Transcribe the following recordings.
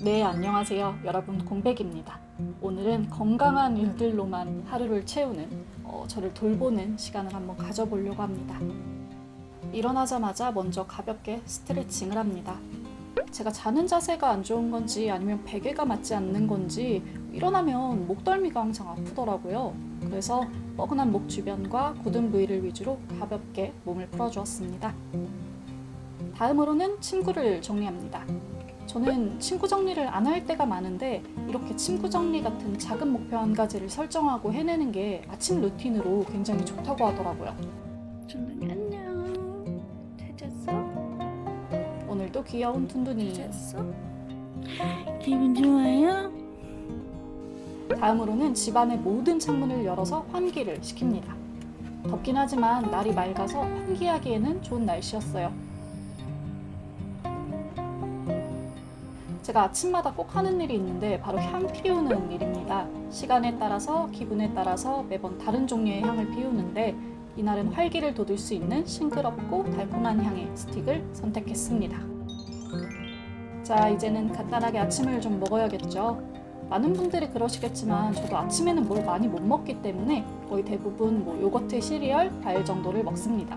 네, 안녕하세요. 여러분, 공백입니다. 오늘은 건강한 일들로만 하루를 채우는, 어, 저를 돌보는 시간을 한번 가져보려고 합니다. 일어나자마자 먼저 가볍게 스트레칭을 합니다. 제가 자는 자세가 안 좋은 건지 아니면 베개가 맞지 않는 건지 일어나면 목덜미가 항상 아프더라고요. 그래서 뻐근한 목 주변과 굳은 부위를 위주로 가볍게 몸을 풀어주었습니다. 다음으로는 침구를 정리합니다. 저는 친구 정리를 안 할 때가 많은데 이렇게 친구 정리 같은 작은 목표 한 가지를 설정하고 해내는 게 아침 루틴으로 굉장히 좋다고 하더라고요. 준둥이 안녕. 잘 잤어? 오늘도 귀여운 둔둔이. 잘 잤어? 기분 좋아요? 다음으로는 집안의 모든 창문을 열어서 환기를 시킵니다. 덥긴 하지만 날이 맑아서 환기하기에는 좋은 날씨였어요. 제가 아침마다 꼭 하는 일이 있는데 바로 향 피우는 일입니다. 시간에 따라서 기분에 따라서 매번 다른 종류의 향을 피우는데 이날은 활기를 돋을 수 있는 싱그럽고 달콤한 향의 스틱을 선택했습니다. 자, 이제는 간단하게 아침을 좀 먹어야겠죠. 많은 분들이 그러시겠지만 저도 아침에는 뭘 많이 못 먹기 때문에 거의 대부분 뭐 요거트, 시리얼, 과일 정도를 먹습니다.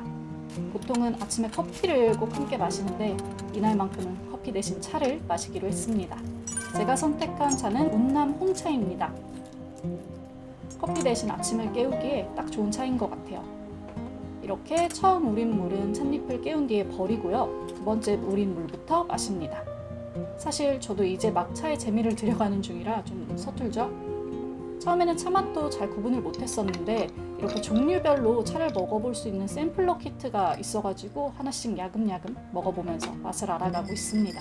보통은 아침에 커피를 꼭 함께 마시는데 이날만큼은 커피 대신 차를 마시기로 했습니다. 제가 선택한 차는 운남 홍차입니다. 커피 대신 아침을 깨우기에 딱 좋은 차인 것 같아요. 이렇게 처음 우린 물은 찻잎을 깨운 뒤에 버리고요. 두 번째 우린 물부터 마십니다. 사실 저도 이제 막 차의 재미를 들여가는 중이라 좀 서툴죠. 처음에는 차 맛도 잘 구분을 못했었는데 이렇게 종류별로 차를 먹어볼 수 있는 샘플러 키트가 있어가지고 하나씩 야금야금 먹어보면서 맛을 알아가고 있습니다.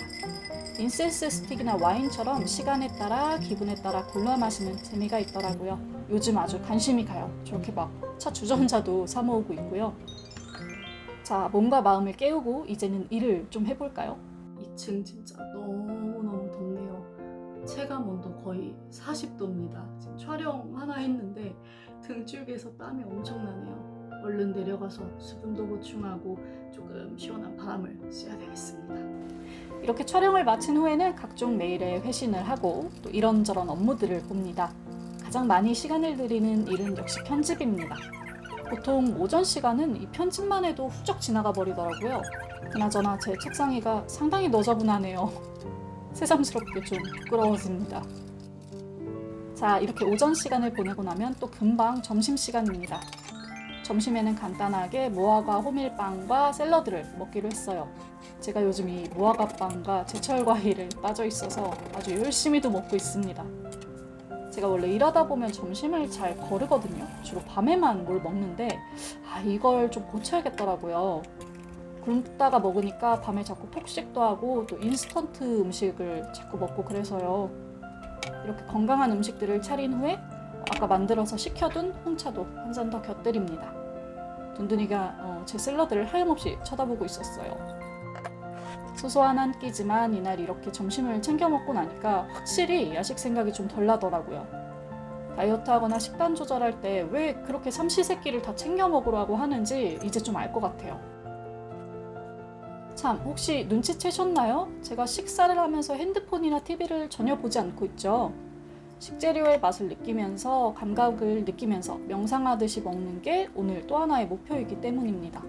인센스 스틱이나 와인처럼 시간에 따라 기분에 따라 골라 마시는 재미가 있더라고요. 요즘 아주 관심이 가요. 저렇게 막 차 주전자도 사 모으고 있고요. 자, 몸과 마음을 깨우고 이제는 일을 좀 해볼까요? 2층 진짜 덥네요. 체감 온도 거의 40도입니다. 지금 촬영 하나 했는데 등줄기에서 땀이 엄청나네요. 얼른 내려가서 수분도 보충하고 조금 시원한 바람을 쐬야 되겠습니다. 이렇게 촬영을 마친 후에는 각종 메일에 회신을 하고 또 이런저런 업무들을 봅니다. 가장 많이 시간을 들이는 일은 역시 편집입니다. 보통 오전 시간은 이 편집만 해도 훌쩍 지나가 버리더라고요. 그나저나 제 책상 위가 상당히 너저분하네요. 새삼스럽게 좀 부끄러워집니다. 자, 이렇게 오전 시간을 보내고 나면 또 금방 점심 시간입니다. 점심에는 간단하게 무화과 호밀빵과 샐러드를 먹기로 했어요. 제가 요즘 이 무화과 빵과 제철 과일을 빠져 있어서 아주 열심히도 먹고 있습니다. 제가 원래 일하다 보면 점심을 잘 거르거든요. 주로 밤에만 뭘 먹는데 아 이걸 좀 고쳐야겠더라고요. 굶다가 먹으니까 밤에 자꾸 폭식도 하고 또 인스턴트 음식을 자꾸 먹고 그래서요. 이렇게 건강한 음식들을 차린 후에 아까 만들어서 식혀둔 홍차도 한 잔 더 곁들입니다. 둔둔이가 어, 제 샐러드를 하염없이 쳐다보고 있었어요. 소소한 한 끼지만 이날 이렇게 점심을 챙겨 먹고 나니까 확실히 야식 생각이 좀 덜 나더라고요. 다이어트 하거나 식단 조절할 때 왜 그렇게 삼시세끼를 다 챙겨 먹으라고 하는지 이제 좀 알 것 같아요. 참, 혹시 눈치채셨나요? 제가 식사를 하면서 핸드폰이나 TV를 전혀 보지 않고 있죠. 식재료의 맛을 느끼면서 감각을 느끼면서 명상하듯이 먹는 게 오늘 또 하나의 목표이기 때문입니다.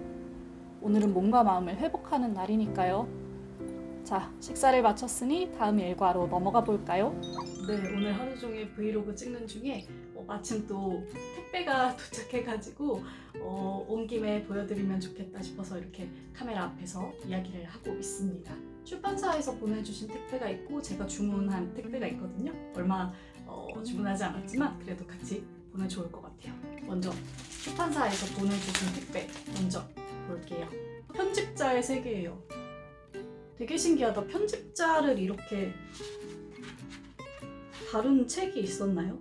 오늘은 몸과 마음을 회복하는 날이니까요. 자, 식사를 마쳤으니 다음 일과로 넘어가 볼까요? 네, 오늘 하루 종일 브이로그 찍는 중에 어, 마침 또 택배가 도착해가지고 어, 온 김에 보여드리면 좋겠다 싶어서 이렇게 카메라 앞에서 이야기를 하고 있습니다. 출판사에서 보내주신 택배가 있고 제가 주문한 택배가 있거든요. 얼마 어, 주문하지 않았지만 그래도 같이 보내 좋을 것 같아요. 먼저 출판사에서 보내주신 택배 먼저 볼게요. 편집자의 세계예요. 되게 신기하다. 편집자를 이렇게 다룬 책이 있었나요?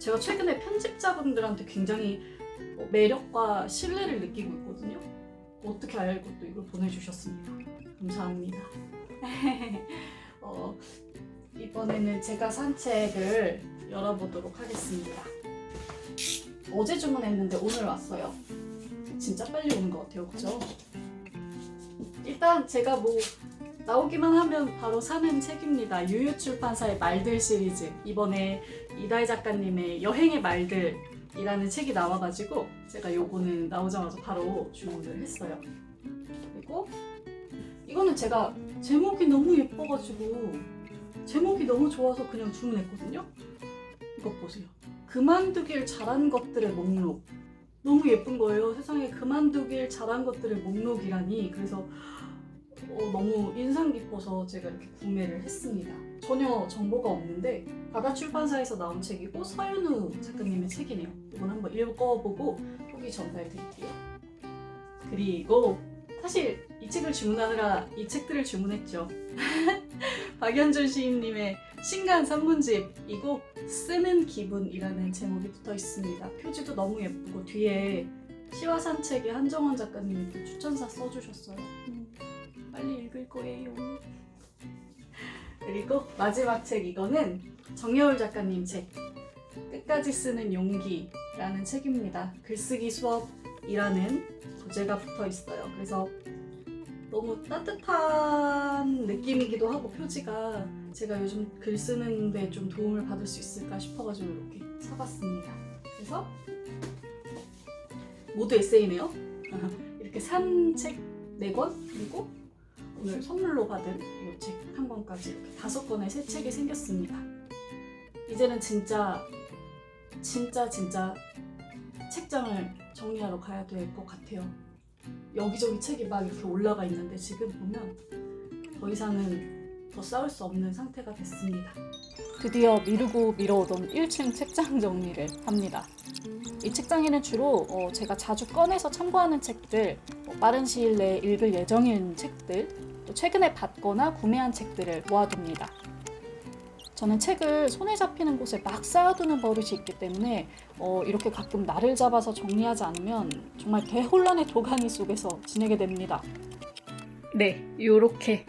제가 최근에 편집자분들한테 굉장히 어, 매력과 신뢰를 느끼고 있거든요. 어떻게 알고 또 이걸 보내주셨습니까? 감사합니다. 어, 이번에는 제가 산 책을 열어보도록 하겠습니다. 어제 주문했는데 오늘 왔어요. 진짜 빨리 오는 것 같아요, 그죠? 일단 제가 뭐 나오기만 하면 바로 사는 책입니다. 유유출판사의 말들 시리즈. 이번에 이다희 작가님의 여행의 말들이라는 책이 나와가지고 제가 요거는 나오자마자 바로 주문을 했어요. 그리고 이거는 제가 제목이 너무 예뻐가지고 제목이 너무 좋아서 그냥 주문했거든요. 이것 보세요. 그만두길 잘한 것들의 목록. 너무 예쁜 거예요. 세상에 그만두길 잘한 것들의 목록이라니. 그래서 어, 너무 인상 깊어서 제가 이렇게 구매를 했습니다. 전혀 정보가 없는데 바다 출판사에서 나온 책이고 서윤우 작가님의 책이네요. 이건 한번 읽어보고 후기 전달드릴게요. 그리고 사실 이 책을 주문하느라 이 책들을 주문했죠. 박연준 시인님의 신간 산문집이고 쓰는 기분이라는 제목이 붙어 있습니다. 표지도 너무 예쁘고 뒤에 시와 산책에 한정원 작가님이 또 추천사 써주셨어요. 음, 빨리 읽을 거예요. 그리고 마지막 책 이거는 정여울 작가님 책 끝까지 쓰는 용기라는 책입니다. 글쓰기 수업이라는 부제가 붙어 있어요. 그래서 너무 따뜻한 느낌이기도 하고 표지가 제가 요즘 글 쓰는데 좀 도움을 받을 수 있을까 싶어가지고 이렇게 사봤습니다. 그래서 모두 에세이네요. 이렇게 산책 4권 그리고 오늘 선물로 받은 이 책 한 권까지 이렇게 다섯 권의 새 책이 생겼습니다. 이제는 진짜 진짜 진짜 책장을 정리하러 가야 될 것 같아요. 여기저기 책이 막 이렇게 올라가 있는데 지금 보면 더 이상은 더 싸울 수 없는 상태가 됐습니다. 드디어 미루고 미뤄오던 1층 책장 정리를 합니다. 이 책장에는 주로 어, 제가 자주 꺼내서 참고하는 책들, 어, 빠른 시일 내에 읽을 예정인 책들, 또 최근에 받거나 구매한 책들을 모아둡니다. 저는 책을 손에 잡히는 곳에 막 쌓아두는 버릇이 있기 때문에 어, 이렇게 가끔 날을 잡아서 정리하지 않으면 정말 대혼란의 도가니 속에서 지내게 됩니다. 네, 요렇게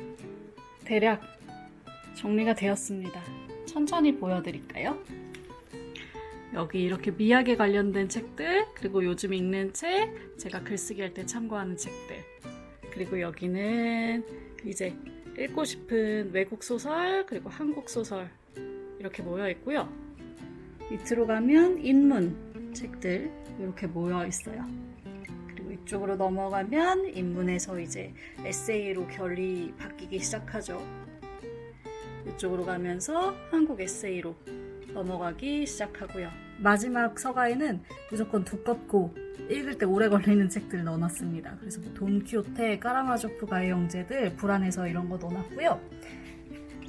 대략 정리가 되었습니다. 천천히 보여드릴까요? 여기 이렇게 미학에 관련된 책들, 그리고 요즘 읽는 책, 제가 글쓰기 할 때 참고하는 책들, 그리고 여기는 이제 읽고 싶은 외국 소설, 그리고 한국 소설 이렇게 모여 있고요. 밑으로 가면 인문 책들 이렇게 모여 있어요. 이쪽으로 넘어가면 인문에서 이제 에세이로 결이 바뀌기 시작하죠. 이쪽으로 가면서 한국 에세이로 넘어가기 시작하고요. 마지막 서가에는 무조건 두껍고 읽을 때 오래 걸리는 책들 넣어놨습니다. 그래서 뭐 돈키호테, 까라마조프 가의 영재들, 불안해서 이런 거 넣어놨고요.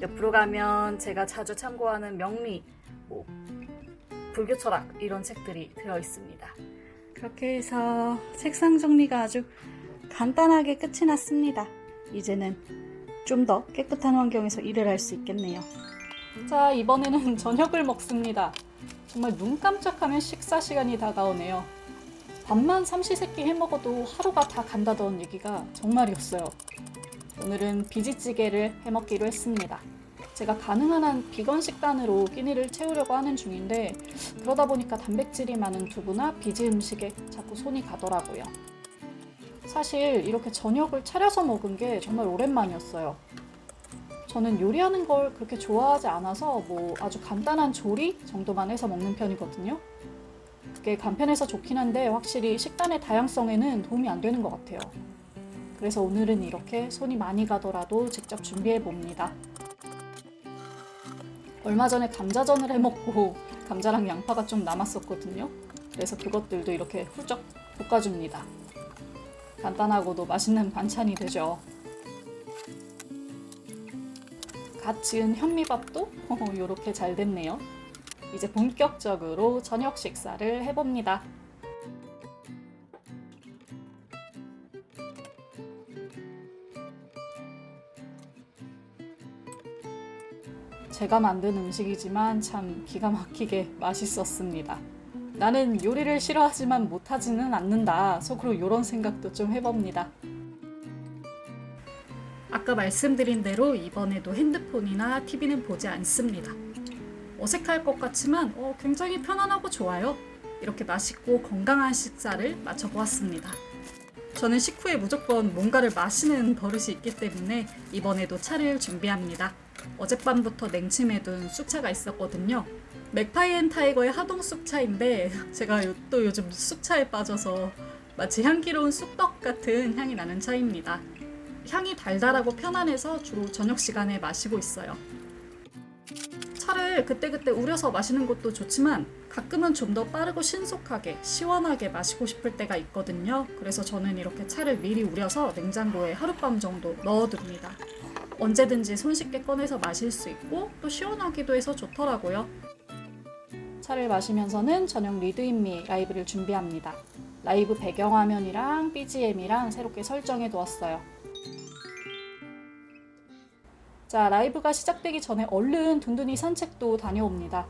옆으로 가면 제가 자주 참고하는 명리, 뭐 불교 철학 이런 책들이 들어 있습니다. 그렇게 해서 책상 정리가 아주 간단하게 끝이 났습니다. 이제는 좀 더 깨끗한 환경에서 일을 할 수 있겠네요. 자, 이번에는 저녁을 먹습니다. 정말 눈 깜짝하면 식사 시간이 다가오네요. 밥만 삼시세끼 해 먹어도 하루가 다 간다던 얘기가 정말이었어요. 오늘은 비지찌개를 해 먹기로 했습니다. 제가 가능한 한 비건 식단으로 끼니를 채우려고 하는 중인데 그러다 보니까 단백질이 많은 두부나 비지 음식에 자꾸 손이 가더라고요. 사실 이렇게 저녁을 차려서 먹은 게 정말 오랜만이었어요. 저는 요리하는 걸 그렇게 좋아하지 않아서 뭐 아주 간단한 조리 정도만 해서 먹는 편이거든요. 그게 간편해서 좋긴 한데 확실히 식단의 다양성에는 도움이 안 되는 것 같아요. 그래서 오늘은 이렇게 손이 많이 가더라도 직접 준비해 봅니다. 얼마 전에 감자전을 해 먹고 감자랑 양파가 좀 남았었거든요. 그래서 그것들도 이렇게 훌쩍 볶아줍니다. 간단하고도 맛있는 반찬이 되죠. 갓 지은 현미밥도 이렇게 잘 됐네요. 이제 본격적으로 저녁 식사를 해봅니다. 제가 만든 음식이지만 참 기가 막히게 맛있었습니다. 나는 요리를 싫어하지만 못하지는 않는다. 속으로 이런 생각도 좀 해봅니다. 아까 말씀드린 대로 이번에도 핸드폰이나 TV는 보지 않습니다. 어색할 것 같지만 어, 굉장히 편안하고 좋아요. 이렇게 맛있고 건강한 식사를 마쳐보았습니다. 저는 식후에 무조건 뭔가를 마시는 버릇이 있기 때문에 이번에도 차를 준비합니다. 어젯밤부터 냉침해둔 쑥차가 있었거든요. 맥파이 앤 타이거의 하동 쑥차인데 제가 요- 또 요즘 쑥차에 빠져서 마치 향기로운 쑥떡 같은 향이 나는 차입니다. 향이 달달하고 편안해서 주로 저녁 시간에 마시고 있어요. 차를 그때그때 우려서 마시는 것도 좋지만 가끔은 좀 더 빠르고 신속하게 시원하게 마시고 싶을 때가 있거든요. 그래서 저는 이렇게 차를 미리 우려서 냉장고에 하룻밤 정도 넣어둡니다. 언제든지 손쉽게 꺼내서 마실 수 있고 또 시원하기도 해서 좋더라고요. 차를 마시면서는 저녁 리드인미 라이브를 준비합니다. 라이브 배경화면이랑 BGM이랑 새롭게 설정해 두었어요. 자, 라이브가 시작되기 전에 얼른 둔둔이 산책도 다녀옵니다.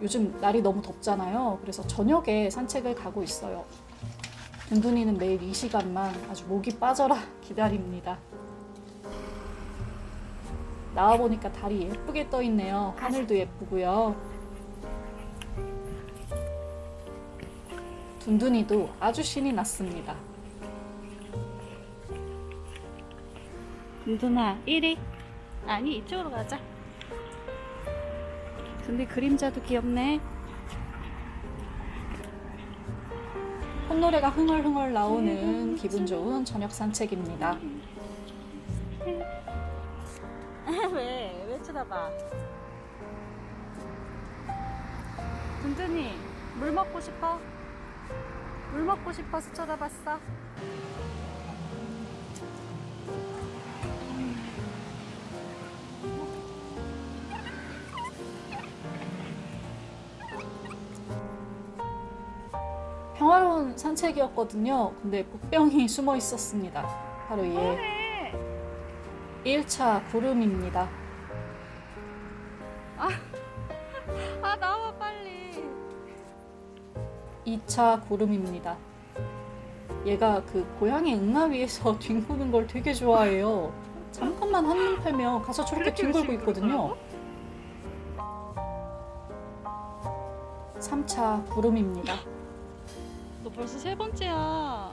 요즘 날이 너무 덥잖아요. 그래서 저녁에 산책을 가고 있어요. 둔둔이는 매일 이 시간만 아주 목이 빠져라 기다립니다. 나와보니까 달이 예쁘게 떠 있네요. 하늘도 예쁘고요. 둔둔이도 아주 신이 났습니다. 누나 1위 아니 이쪽으로 가자 근데 그림자도 귀엽네. 콧노래가 흥얼흥얼 나오는 기분 좋은 저녁 산책입니다. 왜? 왜 쳐다봐? 둔둔이 물 먹고 싶어? 물 먹고 싶어서 쳐다봤어? 평화로운 산책이었거든요. 근데 복병이 숨어 있었습니다. 바로 얘 네. 1차 구름입니다. 아 나와 빨리 2차 구름입니다. 얘가 그 고양이 응아 위에서 뒹구는 걸 되게 좋아해요. 잠깐만 한눈 팔면 가서 저렇게 뒹굴고 있거든요. 3차 구름입니다. 너 벌써 세 번째야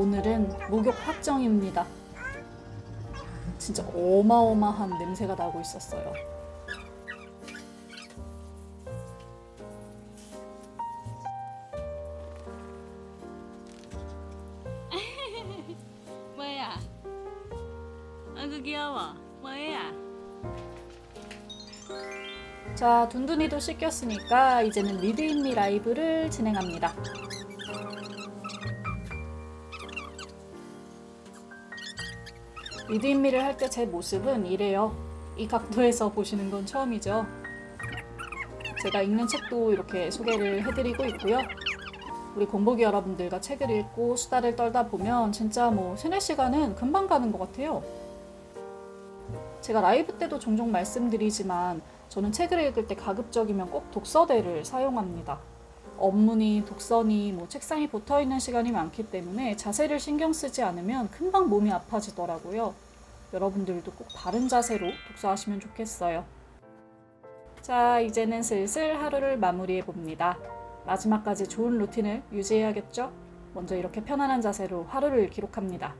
오늘은 목욕 확정입니다. 진짜 어마어마한 냄새가 나고 있었어요. 뭐야 아그 귀여워 뭐야 자, 둔둔이도 씻겼으니까 이제는 리드인미 라이브를 진행합니다. 리드인미를 할 때 제 모습은 이래요. 이 각도에서 보시는 건 처음이죠. 제가 읽는 책도 이렇게 소개를 해드리고 있고요. 우리 공복이 여러분들과 책을 읽고 수다를 떨다 보면 진짜 뭐 세네 시간은 금방 가는 것 같아요. 제가 라이브 때도 종종 말씀드리지만 저는 책을 읽을 때 가급적이면 꼭 독서대를 사용합니다. 업무니 독서니 뭐 책상에 붙어 있는 시간이 많기 때문에 자세를 신경 쓰지 않으면 금방 몸이 아파지더라고요. 여러분들도 꼭 바른 자세로 독서하시면 좋겠어요. 자, 이제는 슬슬 하루를 마무리해 봅니다. 마지막까지 좋은 루틴을 유지해야겠죠? 먼저 이렇게 편안한 자세로 하루를 기록합니다.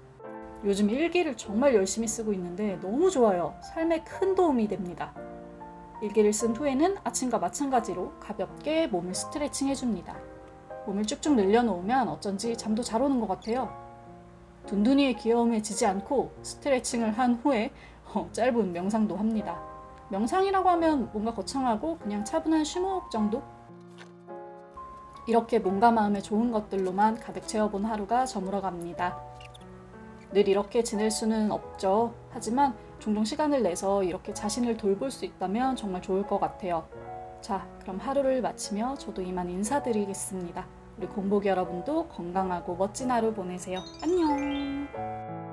요즘 일기를 정말 열심히 쓰고 있는데 너무 좋아요. 삶에 큰 도움이 됩니다. 일기를 쓴 후에는 아침과 마찬가지로 가볍게 몸을 스트레칭 해줍니다. 몸을 쭉쭉 늘려놓으면 어쩐지 잠도 잘 오는 것 같아요. 둔둔이의 귀여움에 지지 않고 스트레칭을 한 후에 어, 짧은 명상도 합니다. 명상이라고 하면 뭔가 거창하고 그냥 차분한 심호흡 정도? 이렇게 몸과 마음에 좋은 것들로만 가득 채워본 하루가 저물어 갑니다. 늘 이렇게 지낼 수는 없죠. 하지만 종종 시간을 내서 이렇게 자신을 돌볼 수 있다면 정말 좋을 것 같아요. 자, 그럼 하루를 마치며 저도 이만 인사드리겠습니다. 우리 공복 여러분도 건강하고 멋진 하루 보내세요. 안녕!